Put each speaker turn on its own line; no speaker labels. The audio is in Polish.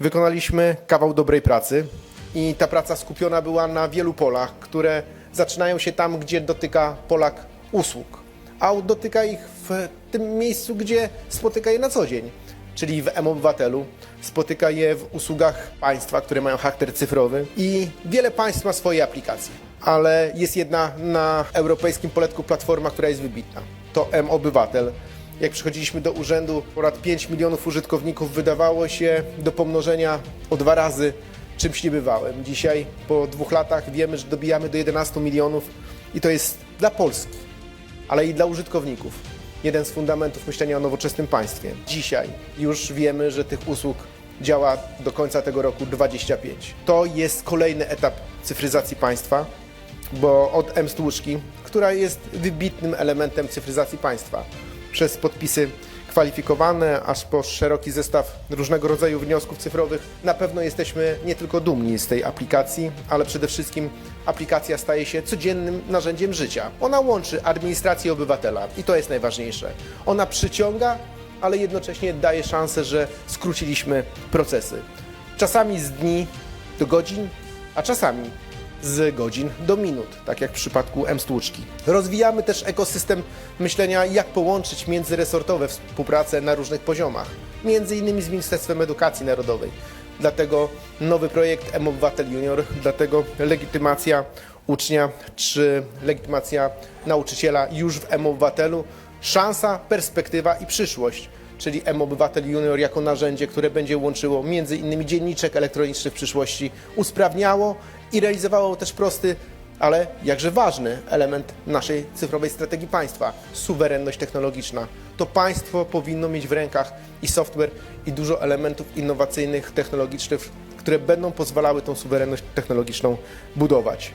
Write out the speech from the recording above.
Wykonaliśmy kawał dobrej pracy i ta praca skupiona była na wielu polach, które zaczynają się tam, gdzie dotyka Polak usług, a dotyka ich w tym miejscu, gdzie spotyka je na co dzień, czyli w M-Obywatelu, spotyka je w usługach państwa, które mają charakter cyfrowy i wiele państw ma swoje aplikacje, ale jest jedna na europejskim poletku platforma, która jest wybitna. To M-Obywatel. Jak przychodziliśmy do urzędu, ponad 5 milionów użytkowników wydawało się do pomnożenia o dwa razy czymś niebywałym. Dzisiaj, po dwóch latach, wiemy, że dobijamy do 11 milionów i to jest dla Polski, ale i dla użytkowników. Jeden z fundamentów myślenia o nowoczesnym państwie. Dzisiaj już wiemy, że tych usług działa do końca tego roku 25. To jest kolejny etap cyfryzacji państwa, bo od M-Stłuczki, która jest wybitnym elementem cyfryzacji państwa, przez podpisy kwalifikowane, aż po szeroki zestaw różnego rodzaju wniosków cyfrowych, na pewno jesteśmy nie tylko dumni z tej aplikacji, ale przede wszystkim aplikacja staje się codziennym narzędziem życia. Ona łączy administrację obywatela i to jest najważniejsze. Ona przyciąga, ale jednocześnie daje szansę, że skróciliśmy procesy. Czasami z dni do godzin, a czasami z godzin do minut, tak jak w przypadku M-Stłuczki. Rozwijamy też ekosystem myślenia, jak połączyć międzyresortowe współpracę na różnych poziomach, między innymi z Ministerstwem Edukacji Narodowej. Dlatego nowy projekt M-Obywatel Junior, dlatego legitymacja ucznia czy legitymacja nauczyciela już w M-Obywatelu, szansa, perspektywa i przyszłość czyli M-Obywatel Junior jako narzędzie, które będzie łączyło między innymi dzienniczek elektroniczny w przyszłości, usprawniało i realizowało też prosty, ale jakże ważny element naszej cyfrowej strategii państwa suwerenność technologiczna. To państwo powinno mieć w rękach i software, i dużo elementów innowacyjnych, technologicznych, które będą pozwalały tą suwerenność technologiczną budować.